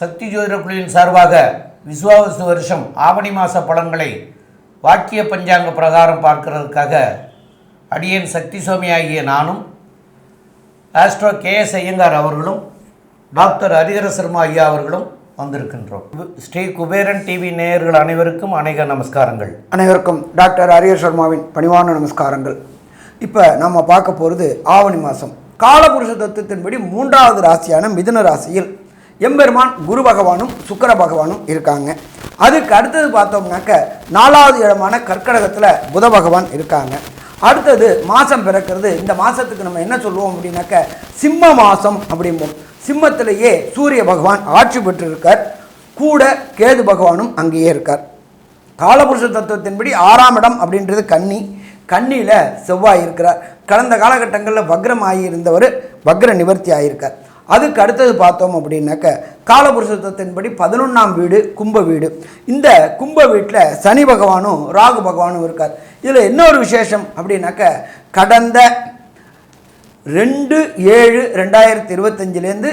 சக்தி ஜோதிட குழுவின் சார்பாக விசுவாவசு வருஷம் ஆவணி மாத பலன்களை வாக்கிய பஞ்சாங்க பிரகாரம் பார்க்கிறதுக்காக அடியேன் சக்தி சுவாமி ஆகிய நானும் ஆஸ்ட்ரோ கே எஸ் ஐயங்கார் அவர்களும் டாக்டர் ஹரிஹர சர்மா ஐயா அவர்களும் வந்திருக்கின்றோம். ஸ்ரீ குபேரன் டிவி நேயர்கள் அனைவருக்கும் அநேக நமஸ்காரங்கள். அனைவருக்கும் டாக்டர் ஹரிஹர் சர்மாவின் பணிவான நமஸ்காரங்கள். இப்போ நம்ம பார்க்க போகிறது ஆவணி மாதம் காலபுருஷ தத்துவத்தின்படி மூன்றாவது ராசியான மிதுன ராசியில் எம்பெருமான் குரு பகவானும் சுக்கர பகவானும் இருக்காங்க. அதுக்கு அடுத்தது பார்த்தோம்னாக்க நாலாவது இடமான கற்கடகத்தில் புத பகவான் இருக்காங்க. அடுத்தது மாதம் பிறக்கிறது. இந்த மாதத்துக்கு நம்ம என்ன சொல்லுவோம் அப்படின்னாக்க சிம்ம மாதம் அப்படிம்போம். சிம்மத்திலேயே சூரிய பகவான் ஆட்சி பெற்றிருக்கார். கூட கேது பகவானும் அங்கேயே இருக்கார். காலபுருஷ தத்துவத்தின்படி ஆறாம் இடம் அப்படின்றது கன்னி. கன்னியில் செவ்வாய் இருக்கிறார். கடந்த காலகட்டங்களில் வக்ரம் ஆகியிருந்தவர் வக்ர நிவர்த்தி ஆகியிருக்கார் அதுக்கு அடுத்தது பார்த்தோம் அப்படின்னாக்க காலபுருஷ பதினொன்றாம் வீடு கும்ப வீடு. இந்த கும்ப வீட்டில் சனி பகவானும் ராகு பகவானும் இருக்கார். இதில் என்ன ஒரு விசேஷம் அப்படின்னாக்க கடந்த ரெண்டு ஏழு ரெண்டாயிரத்தி இருபத்தஞ்சிலேருந்து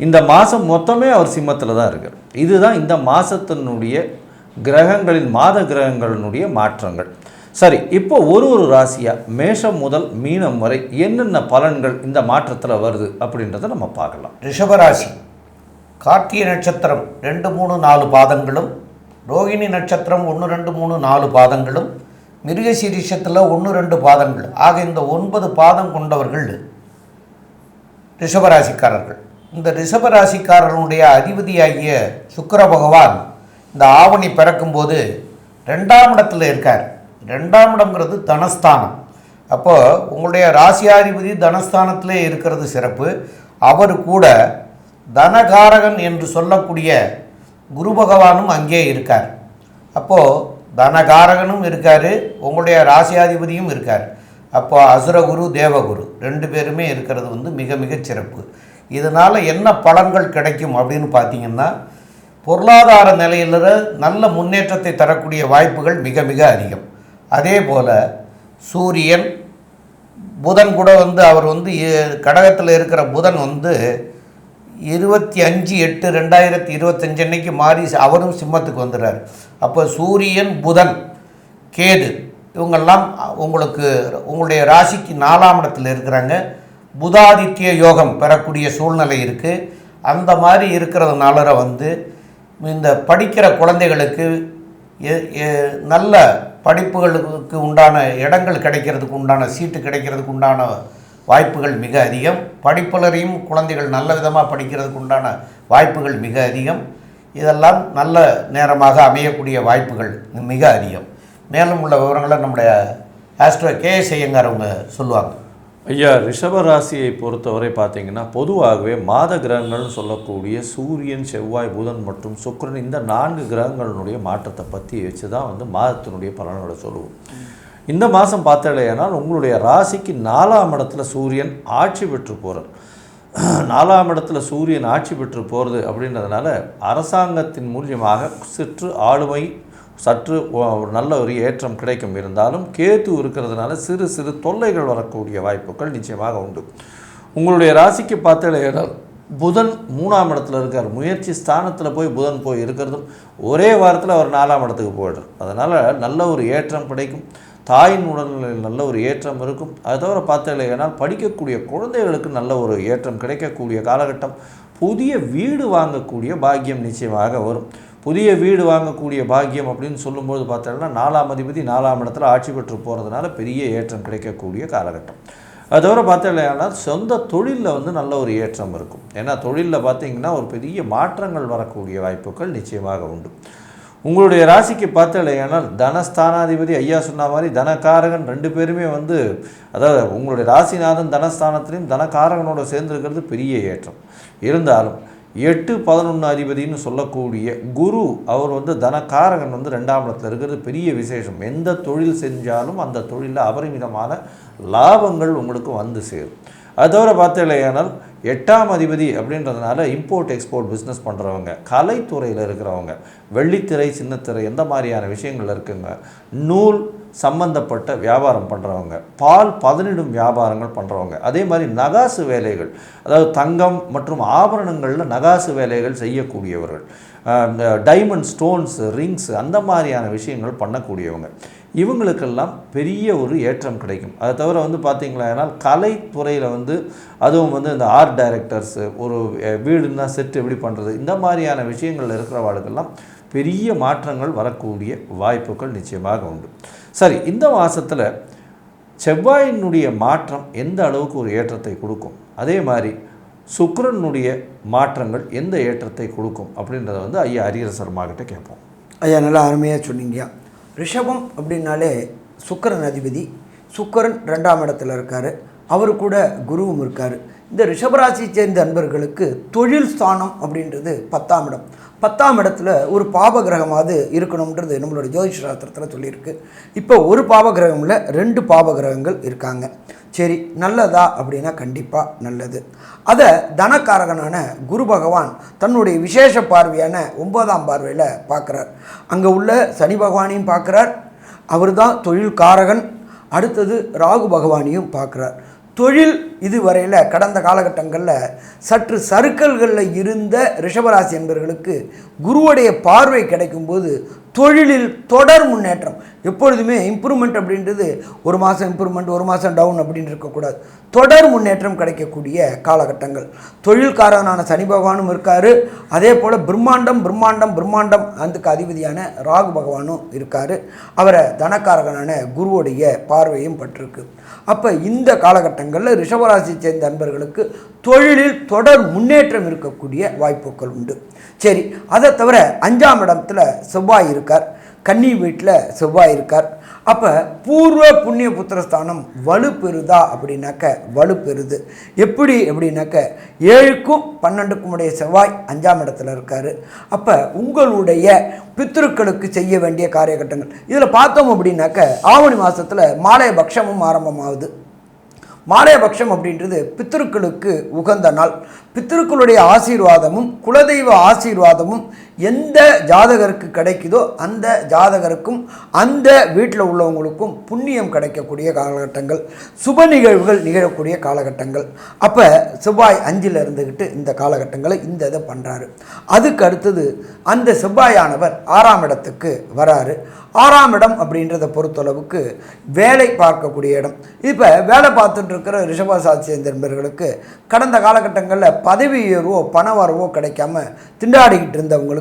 இந்த மாதம் மொத்தமே அவர் சிம்மத்தில் தான் இருக்கார். இதுதான் இந்த மாதத்தினுடைய கிரகங்களின் மாத கிரகங்களினுடைய மாற்றங்கள். சரி இப்போ ஒரு ஒரு ராசியாக மேஷம் முதல் மீனம் வரை என்னென்ன பலன்கள் இந்த மாற்றத்தில் வருது அப்படின்றத நம்ம பார்க்கலாம். ரிஷபராசி கார்த்திகை நட்சத்திரம் ரெண்டு மூணு நாலு பாதங்களும் ரோகிணி நட்சத்திரம் ஒன்று ரெண்டு மூணு நாலு பாதங்களும் மிருகசீரிஷத்தில் ஒன்று ரெண்டு பாதங்கள். ஆக இந்த ஒன்பது பாதம் கொண்டவர்கள் ரிஷபராசிக்காரர்கள். இந்த ரிஷபராசிக்காரனுடைய அதிபதியாகிய சுக்கர பகவான் இந்த ஆவணி பிறக்கும்போது ரெண்டாம் இடத்துல இருக்கார். ரெண்டாம் இடங்கிறது தனஸ்தானம். அப்போது உங்களுடைய ராசியாதிபதி தனஸ்தானத்திலே இருக்கிறது சிறப்பு. அவர் கூட தனகாரகன் என்று சொல்லக்கூடிய குரு பகவானும் அங்கே இருக்கார். அப்போது தனகாரகனும் இருக்கார் உங்களுடைய ராசியாதிபதியும் இருக்கார். அப்போ அசுரகுரு தேவகுரு ரெண்டு பேருமே இருக்கிறது வந்து மிக மிக சிறப்பு. இதனால் என்ன பலன்கள் கிடைக்கும் அப்படின்னு பார்த்தீங்கன்னா பொருளாதார நிலையில் நல்ல முன்னேற்றத்தை தரக்கூடிய வாய்ப்புகள் மிக மிக அதிகம். அதே போல் சூரியன் புதன் கூட வந்து அவர் வந்து கடகத்தில் இருக்கிற புதன் வந்து இருபத்தி அஞ்சு எட்டு ரெண்டாயிரத்தி இருபத்தஞ்சு அன்னைக்கு மாறி அவரும் சிம்மத்துக்கு வந்துடுறார். அப்போ சூரியன் புதன் கேது இவங்கெல்லாம் உங்களுக்கு உங்களுடைய ராசிக்கு நாலாம் இடத்துல இருக்கிறாங்க. புதாதித்ய யோகம் பெறக்கூடிய சூழ்நிலை இருக்குது அந்த மாதிரி இருக்கிறதுனால வந்து இந்த படிக்கிற குழந்தைகளுக்கு எ- எ- நல்ல படிப்புகளுக்கு உண்டான இடங்கள் கிடைக்கிறதுக்கு உண்டான சீட்டு கிடைக்கிறதுக்கு உண்டான வாய்ப்புகள் மிக அதிகம். படிப்புலரையும் குழந்தைகள் நல்ல விதமாக படிக்கிறதுக்கு உண்டான வாய்ப்புகள் மிக அதிகம். இதெல்லாம் நல்ல நேரமாக அமையக்கூடிய வாய்ப்புகள் மிக அதிகம். மேலும் உள்ள விவரங்களை நம்முடைய ஆஸ்ட்ரோ கே எஸ் அவங்க சொல்லுவாங்க. ஐயா ரிஷப ராசியை பொறுத்தவரை பார்த்தீங்கன்னா பொதுவாகவே மாத கிரகங்கள்னு சொல்லக்கூடிய சூரியன் செவ்வாய் புதன் மற்றும் சுக்கரன் இந்த நான்கு கிரகங்களினுடைய மாற்றத்தை பற்றி வச்சு தான் வந்து மாதத்தினுடைய பலன்களை சொல்லுவோம். இந்த மாதம் பார்த்தாலேயானால் உங்களுடைய ராசிக்கு நாலாம் இடத்துல சூரியன் ஆட்சி பெற்று போகிறார் நாலாம் இடத்துல சூரியன் ஆட்சி பெற்று போகிறது அப்படின்றதுனால அரசாங்கத்தின் மூலியமாக சிற்று ஆளுமை சற்று ஒரு நல்ல ஒரு ஏற்றம் கிடைக்கும். இருந்தாலும் கேத்து இருக்கிறதுனால சிறு சிறு தொல்லைகள் வரக்கூடிய வாய்ப்புகள் நிச்சயமாக உண்டு. உங்களுடைய ராசிக்கு பார்த்தீங்கன்னா புதன் மூணாம் இடத்துல இருக்கார். முயற்சி ஸ்தானத்தில் போய் புதன் போய் இருக்கிறதும் ஒரே வாரத்தில் அவர் நாலாம் இடத்துக்கு போயிடுறார். அதனால் நல்ல ஒரு ஏற்றம் கிடைக்கும். தாயின் உடல்நிலையில் நல்ல ஒரு ஏற்றம் இருக்கும். அது தவிர பார்த்தீங்கன்னா படிக்கக்கூடிய குழந்தைகளுக்கு நல்ல ஒரு ஏற்றம் கிடைக்கக்கூடிய காலகட்டம். புதிய வீடு வாங்கக்கூடிய பாக்கியம் நிச்சயமாக வரும். புதிய வீடு வாங்கக்கூடிய பாக்கியம் அப்படின்னு சொல்லும்போது பார்த்தோம்னா நாலாம் அதிபதி நாலாம் இடத்துல ஆட்சி பெற்று போகிறதுனால பெரிய ஏற்றம் கிடைக்கக்கூடிய காலகட்டம். அது தவிர பார்த்தீங்கன்னா சொந்த தொழிலில் வந்து நல்ல ஒரு ஏற்றம் இருக்கும். ஏன்னா தொழிலில் பார்த்தீங்கன்னா ஒரு பெரிய மாற்றங்கள் வரக்கூடிய வாய்ப்புகள் நிச்சயமாக உண்டு. உங்களுடைய ராசிக்கு பார்த்தீங்கன்னா தனஸ்தானாதிபதி ஐயா சொன்ன மாதிரி தனகாரகன் ரெண்டு பேருமே வந்து அதாவது உங்களுடைய ராசிநாதன் தனஸ்தானத்திலையும் தனகாரகனோட சேர்ந்துருக்கிறது பெரிய ஏற்றம். இருந்தாலும் எட்டு பதினொன்று அதிபதினு சொல்லக்கூடிய குரு அவர் வந்து தனகாரகன் வந்து ரெண்டாம் இடத்துல இருக்கிறது பெரிய விசேஷம். எந்த தொழில் செஞ்சாலும் அந்த தொழிலில் அபரிமிதமான லாபங்கள் உங்களுக்கு வந்து சேரும். அது தவிர பார்த்தீங்களேனால் எட்டாம் அதிபதி அப்படின்றதுனால இம்போர்ட் எக்ஸ்போர்ட் பிஸ்னஸ் பண்ணுறவங்க கலைத்துறையில் இருக்கிறவங்க வெள்ளித்திரை சின்னத்திரை எந்த மாதிரியான விஷயங்கள் இருக்குங்க நூல் சம்பந்தப்பட்ட வியாபாரம் பண்ணுறவங்க பால் பதனிடும் வியாபாரங்கள் பண்ணுறவங்க அதே மாதிரி நகாசு வேலைகள் அதாவது தங்கம் மற்றும் ஆபரணங்களில் நகாசு வேலைகள் செய்யக்கூடியவர்கள் டைமண்ட் ஸ்டோன்ஸ் ரிங்ஸ் அந்த மாதிரியான விஷயங்கள் பண்ணக்கூடியவங்க. இவங்களுக்கெல்லாம் பெரிய ஒரு ஏற்றம் கிடைக்கும். அதை தவிர வந்து பார்த்தீங்களா கலைத்துறையில் வந்து அதுவும் வந்து இந்த ஆர்ட் டைரக்டர்ஸு ஒரு வீடுன்னா செட் எப்படி பண்ணுறது இந்த மாதிரியான விஷயங்கள் இருக்கிறவாளுக்கெல்லாம் பெரிய மாற்றங்கள் வரக்கூடிய வாய்ப்புகள் நிச்சயமாக உண்டு. சரி இந்த மாதத்தில் செவ்வாயினுடைய மாற்றம் எந்த அளவுக்கு ஒரு ஏற்றத்தை கொடுக்கும்? அதே மாதிரி சுக்கரனுடைய மாற்றங்கள் எந்த ஏற்றத்தை கொடுக்கும்? அப்படின்றத வந்து ஐயா ஹரிஹர கேட்போம். ஐயா நல்லா அருமையாக சொன்னீங்க. ரிஷபம் அப்படின்னாலே சுக்கரன் அதிபதி. சுக்கரன் ரெண்டாம் இடத்துல இருக்கார். அவர் கூட குருவும் இருக்கார். இந்த ரிஷபராசியை சேர்ந்த அன்பர்களுக்கு தொழில் ஸ்தானம் அப்படின்றது பத்தாம் இடம். பத்தாம் இடத்துல ஒரு பாப கிரகமாவது இருக்கணுன்றது நம்மளுடைய ஜோதிஷ சாஸ்திரத்தில் சொல்லியிருக்கு. இப்போ ஒரு பாப கிரகமில் ரெண்டு பாப கிரகங்கள் இருக்காங்க. சரி நல்லதா அப்படின்னா கண்டிப்பாக நல்லது. அதை தனக்காரகனான குரு பகவான் தன்னுடைய விசேஷ பார்வையான ஒன்பதாம் பார்வையில் பார்க்குறார் அங்கே உள்ள சனி பகவானையும் பார்க்குறார் அவர் தான் தொழில் காரகன் அடுத்தது ராகு பகவானையும் பார்க்குறார் தொழில் இதுவரையில் கடந்த காலகட்டங்களில் சற்று சறுக்கல்களில் இருந்த ரிஷபராசி என்பவர்களுக்கு குருவுடைய பார்வை கிடைக்கும்போது தொழிலில் தொடர் முன்னேற்றம். எப்பொழுதுமே இம்ப்ரூவ்மெண்ட் அப்படின்றது ஒரு மாதம் இம்ப்ரூவ்மெண்ட் ஒரு மாதம் டவுன் அப்படின்னு இருக்கக்கூடாது. தொடர் முன்னேற்றம் கிடைக்கக்கூடிய காலகட்டங்கள். தொழில்காரனான சனி பகவானும் இருக்கார். அதே போல் பிரம்மாண்டம் பிரம்மாண்டம் பிரம்மாண்டம் அதுக்கு அதிபதியான ராகு பகவானும் இருக்கார். அவரை தனக்காரகனான குருவுடைய பார்வையும் பட்டிருக்கு. அப்போ இந்த காலகட்டங்களில் ரிஷபராசியை சேர்ந்த நண்பர்களுக்கு தொழிலில் தொடர் முன்னேற்றம் இருக்கக்கூடிய வாய்ப்புகள் உண்டு. சரி அதை தவிர அஞ்சாம் இடத்துல செவ்வாய் இருக்கார் கன்னி வீட்டில் செவ்வாய் இருக்கார். அப்போ பூர்வ புண்ணிய புத்திரஸ்தானம் வலுப்பெறுதா அப்படின்னாக்க வலுப்பெறுது. எப்படி அப்படின்னாக்க ஏழுக்கும் பன்னெண்டுக்கும் உடைய செவ்வாய் அஞ்சாம் இடத்துல இருக்கார். அப்போ உங்களுடைய பித்ருக்களுக்கு செய்ய வேண்டிய காரியகட்டங்கள். இதில் பார்த்தோம் அப்படின்னாக்க ஆவணி மாதத்தில் மாலய பக்ஷமும் ஆரம்பமாகுது. மாலயபக்ஷம் அப்படின்றது பித்திருக்களுக்கு உகந்த நாள். பித்திருக்களுடைய ஆசீர்வாதமும் குலதெய்வ ஆசீர்வாதமும் எந்த ஜாதகருக்கு கிடைக்குதோ அந்த ஜாதகருக்கும் அந்த வீட்டில் உள்ளவங்களுக்கும் புண்ணியம் கிடைக்கக்கூடிய காலகட்டங்கள் சுப நிகழ்வுகள் நிகழக்கூடிய காலகட்டங்கள். அப்போ செவ்வாய் அஞ்சில் இருந்துக்கிட்டு இந்த காலகட்டங்களை இந்த இதை பண்ணுறாரு அதுக்கு அடுத்தது அந்த செவ்வாயானவர் ஆறாம் இடத்துக்கு வராரு. ஆறாம் இடம் அப்படின்றத பொறுத்தளவுக்கு வேலை பார்க்கக்கூடிய இடம். இப்போ வேலை பார்த்துட்டு இருக்கிற ரிஷபராசி சேர்ந்தவர்களுக்கு கடந்த காலகட்டங்களில் பதவி உயர்வோ பண வரவோ கிடைக்காம திண்டாடிக்கிட்டு இருந்தவங்களுக்கு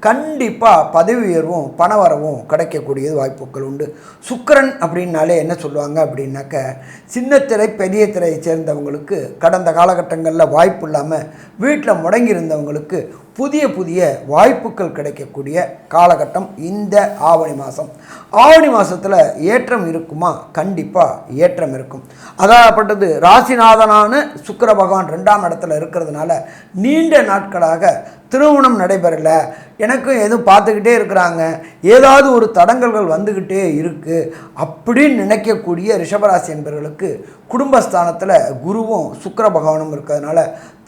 கண்டிப்பாக பதவி உயர்வும் பண வரவும் கிடைக்கக்கூடியது வாய்ப்புகள் உண்டு. சுக்கரன் அப்படின்னாலே என்ன சொல்லுவாங்க அப்படின்னாக்க சின்ன திரை பெரிய திரையை சேர்ந்தவங்களுக்கு கடந்த காலகட்டங்களில் வாய்ப்பு இல்லாமல் வீட்டில் முடங்கி இருந்தவங்களுக்கு புதிய புதிய வாய்ப்புகள் கிடைக்கக்கூடிய காலகட்டம் இந்த ஆவணி மாதம் ஆவணி மாதத்தில் ஏற்றம் இருக்குமா? கண்டிப்பாக ஏற்றம் இருக்கும். அதாகப்பட்டது ராசிநாதனான சுக்கர பகவான் ரெண்டாம் இடத்துல இருக்கிறதுனால நீண்ட நாட்களாக திருமணம் நடைபெறலை. எனக்கும் எதுவும் பார்த்துக்கிட்டே இருக்கிறாங்க. ஏதாவது ஒரு தடங்கல்கள் வந்துக்கிட்டே இருக்குது அப்படின்னு நினைக்கக்கூடிய ரிஷபராசி என்பவர்களுக்கு குடும்பஸ்தானத்தில் குருவும் சுக்கர பகவானும் இருக்கிறதுனால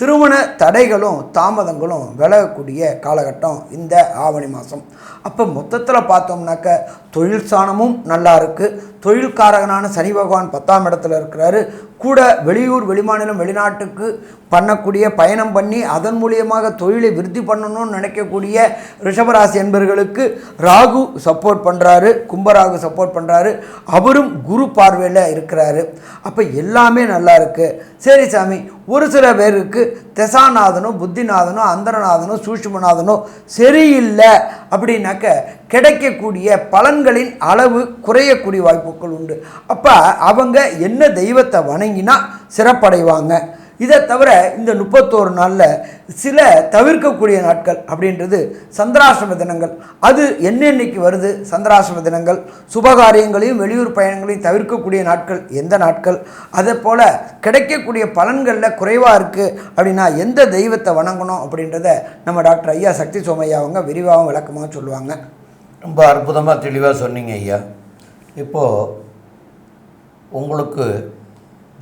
திருமண தடைகளும் தாமதங்களும் விலகக்கூடிய காலகட்டம் இந்த ஆவணி மாதம் அப்போ மொத்தத்தில் பார்த்தோம்னாக்க தொழில் ஸ்தானமும் நல்லா இருக்குது தொழில்காரகனான சனி பகவான் பத்தாம் இடத்துல இருக்கிறாரு. கூட வெளியூர் வெளிமாநிலம் வெளிநாட்டுக்கு பண்ணக்கூடிய பயணம் பண்ணி அதன் மூலியமாக தொழிலை விருத்தி பண்ணணும்னு நினைக்கக்கூடிய ரிஷபராசி என்பவர்களுக்கு ராகு சப்போர்ட் பண்ணுறாரு கும்பராகு சப்போர்ட் பண்ணுறாரு அவரும் குரு பார்வையில் இருக்கிறாரு. அப்போ எல்லாமே நல்லா இருக்குது சரி சாமி ஒரு சில பேருக்கு தெசாநாதனோ புத்திநாதனோ அந்தரநாதனோ சூஷ்மநாதனோ சரியில்லை அப்படின்னாக்க கிடைக்கக்கூடிய பலன்களின் அளவு குறையக்கூடிய வாய்ப்புகள் உண்டு. அப்போ அவங்க என்ன தெய்வத்தை வணங்கினா சிறப்படைவாங்க. இதை தவிர இந்த முப்பத்தோரு நாளில் சில தவிர்க்கக்கூடிய நாட்கள் அப்படின்றது சந்திராசிரம தினங்கள். அது என்னென்னைக்கு வருது? சந்திராசிரம தினங்கள். சுபகாரியங்களையும் வெளியூர் பயணங்களையும் தவிர்க்கக்கூடிய நாட்கள் எந்த நாட்கள்? அதே போல் கிடைக்கக்கூடிய பலன்களில் குறைவாக இருக்குது அப்படின்னா எந்த தெய்வத்தை வணங்கணும் அப்படின்றத நம்ம டாக்டர் ஐயா சக்தி சோமையா அவங்க விரிவாகவும் விளக்கமாக சொல்லுவாங்க. ரொம்ப அற்புதமாக தெளிவாக சொன்னீங்க ஐயா. இப்போது உங்களுக்கு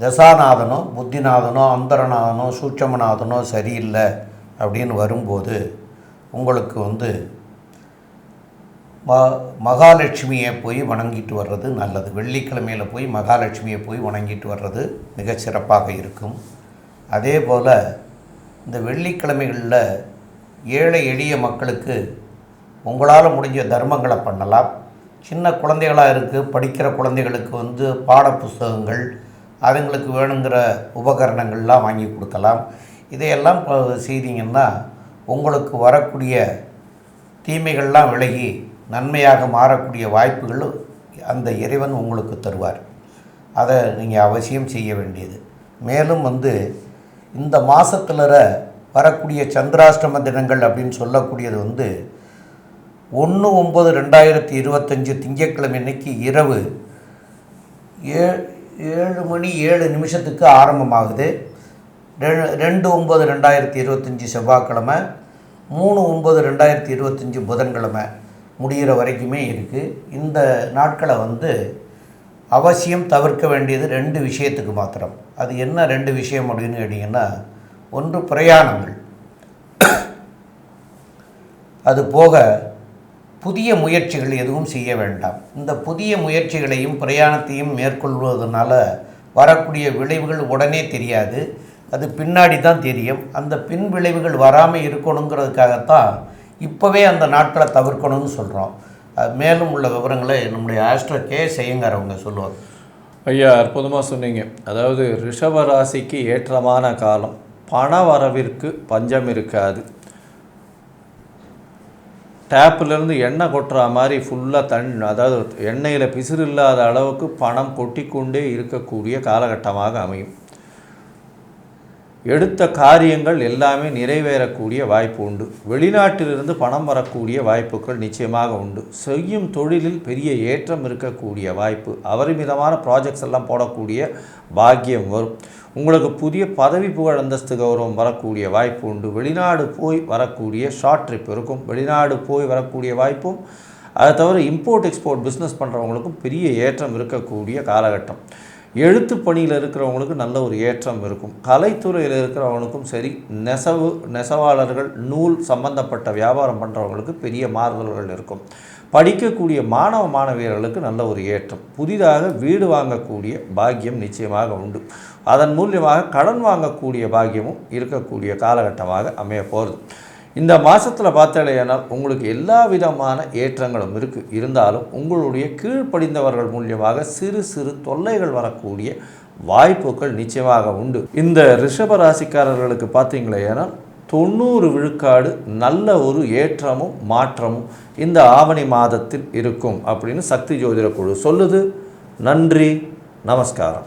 தசாநாதனோ புத்திநாதனோ அந்தரநாதனோ சூட்சமநாதனோ சரியில்லை அப்படின்னு வரும்போது உங்களுக்கு வந்து ம மகாலட்சுமியை போய் வணங்கிட்டு வர்றது நல்லது. வெள்ளிக்கிழமையில் போய் மகாலட்சுமியை போய் வணங்கிட்டு வர்றது மிகச்சிறப்பாக இருக்கும். அதே போல் இந்த வெள்ளிக்கிழமைகளில் ஏழை எளிய மக்களுக்கு உங்களால் முடிஞ்ச தர்மங்களை பண்ணலாம். சின்ன குழந்தைகளாக இருக்குது படிக்கிற குழந்தைகளுக்கு வந்து பாட புஸ்தகங்கள் அதுங்களுக்கு வேணுங்கிற உபகரணங்கள்லாம் வாங்கி கொடுக்கலாம். இதையெல்லாம் செய்தீங்கன்னா உங்களுக்கு வரக்கூடிய தீமைகள்லாம் விலகி நன்மையாக மாறக்கூடிய வாய்ப்புகளும் அந்த இறைவன் உங்களுக்கு தருவார். அதை நீங்கள் அவசியம் செய்ய வேண்டியது. மேலும் வந்து இந்த மாதத்துல வரக்கூடிய சந்திராஷ்டம தினங்கள் அப்படின்னு சொல்லக்கூடியது வந்து ஒன்று ஒம்பது ரெண்டாயிரத்தி இருபத்தஞ்சி திங்கட்கிழமை அன்னைக்கு இரவு ஏ ஏழு மணி ஏழு நிமிஷத்துக்கு ஆரம்பமாகுது. ரெ- ரெண்டு ஒம்பது ரெண்டாயிரத்தி இருபத்தஞ்சி செவ்வாய்க்கிழமை மூணு ஒம்பது ரெண்டாயிரத்தி இருபத்தஞ்சி புதன்கிழமை முடிகிற வரைக்குமே இருக்குது இந்த நாட்களை வந்து அவசியம் தவிர்க்க வேண்டியது ரெண்டு விஷயத்துக்கு மாத்திரம். அது என்ன ரெண்டு விஷயம் அப்படின்னு கேட்டிங்கன்னா ஒன்று பிரயாணங்கள். அது போக புதிய முயற்சிகள் எதுவும் செய்ய வேண்டாம். இந்த புதிய முயற்சிகளையும் பிரயாணத்தையும் மேற்கொள்வதனால வரக்கூடிய விளைவுகள் உடனே தெரியாது. அது பின்னாடி தான் தெரியும். அந்த பின் விளைவுகள் வராமல் இருக்கணுங்கிறதுக்காகத்தான் இப்போவே அந்த நாட்களை தவிர்க்கணும்னு சொல்கிறோம் மேலும் உள்ள விவரங்களை நம்முடைய ஆஸ்ட்ரோ கே செய்யுங்கார் அவங்க சொல்லுவார். ஐயா அற்புதமாக சொன்னீங்க. அதாவது ரிஷப ராசிக்கு ஏற்றமான காலம். பண வரவிற்கு பஞ்சம் இருக்காது. டேப்பிலேருந்து எண்ணெய் கொட்டுற மாதிரி ஃபுல்லாக தண் அதாவது எண்ணெயில் பிசிறு இல்லாத அளவுக்கு பணம் கொட்டிக்கொண்டே இருக்கக்கூடிய காலகட்டமாக அமையும். எடுத்த காரியங்கள் எல்லாமே நிறைவேறக்கூடிய வாய்ப்பு உண்டு. வெளிநாட்டிலிருந்து பணம் வரக்கூடிய வாய்ப்புகள் நிச்சயமாக உண்டு. செய்யும் தொழிலில் பெரிய ஏற்றம் இருக்கக்கூடிய வாய்ப்பு. அபரிமிதமான ப்ராஜெக்ட்ஸ் எல்லாம் போடக்கூடிய பாக்கியம் வரும். உங்களுக்கு புதிய பதவி புகழ் அந்தஸ்து கௌரவம் வரக்கூடிய வாய்ப்பு உண்டு. வெளிநாடு போய் வரக்கூடிய ஷார்ட் ட்ரிப் இருக்கும். வெளிநாடு போய் வரக்கூடிய வாய்ப்பும் அதை தவிர இம்போர்ட் எக்ஸ்போர்ட் பிஸ்னஸ் பண்ணுறவங்களுக்கும் பெரிய ஏற்றம் இருக்கக்கூடிய காலகட்டம். எழுத்து பணியில் இருக்கிறவங்களுக்கு நல்ல ஒரு ஏற்றம் இருக்கும். கலைத்துறையில் இருக்கிறவங்களுக்கும் சரி நெசவு நெசவாளர்கள் நூல் சம்பந்தப்பட்ட வியாபாரம் பண்ணுறவங்களுக்கு பெரிய மாறுதல்கள் இருக்கும். படிக்கக்கூடிய மாணவ மாணவியர்களுக்கு நல்ல ஒரு ஏற்றம். புதிதாக வீடு வாங்கக்கூடிய பாக்கியம் நிச்சயமாக உண்டு. அதன் மூலியமாக கடன் வாங்கக்கூடிய பாக்கியமும் இருக்கக்கூடிய காலகட்டமாக அமைய போகிறது இந்த மாதத்தில் பார்த்தாலேயானால் உங்களுக்கு எல்லா விதமான ஏற்றங்களும் இருக்குது இருந்தாலும் உங்களுடைய கீழ்ப்படிந்தவர்கள் மூலியமாக சிறு சிறு தொல்லைகள் வரக்கூடிய வாய்ப்புகள் நிச்சயமாக உண்டு. இந்த ரிஷப ராசிக்காரர்களுக்கு பார்த்தீங்களேயானால் தொண்ணூறு விழுக்காடு நல்ல ஒரு ஏற்றமும் மாற்றமும் இந்த ஆவணி மாதத்தில் இருக்கும் அப்படின்னு சக்தி ஜோதிட குழு சொல்லுது. நன்றி நமஸ்காரம்.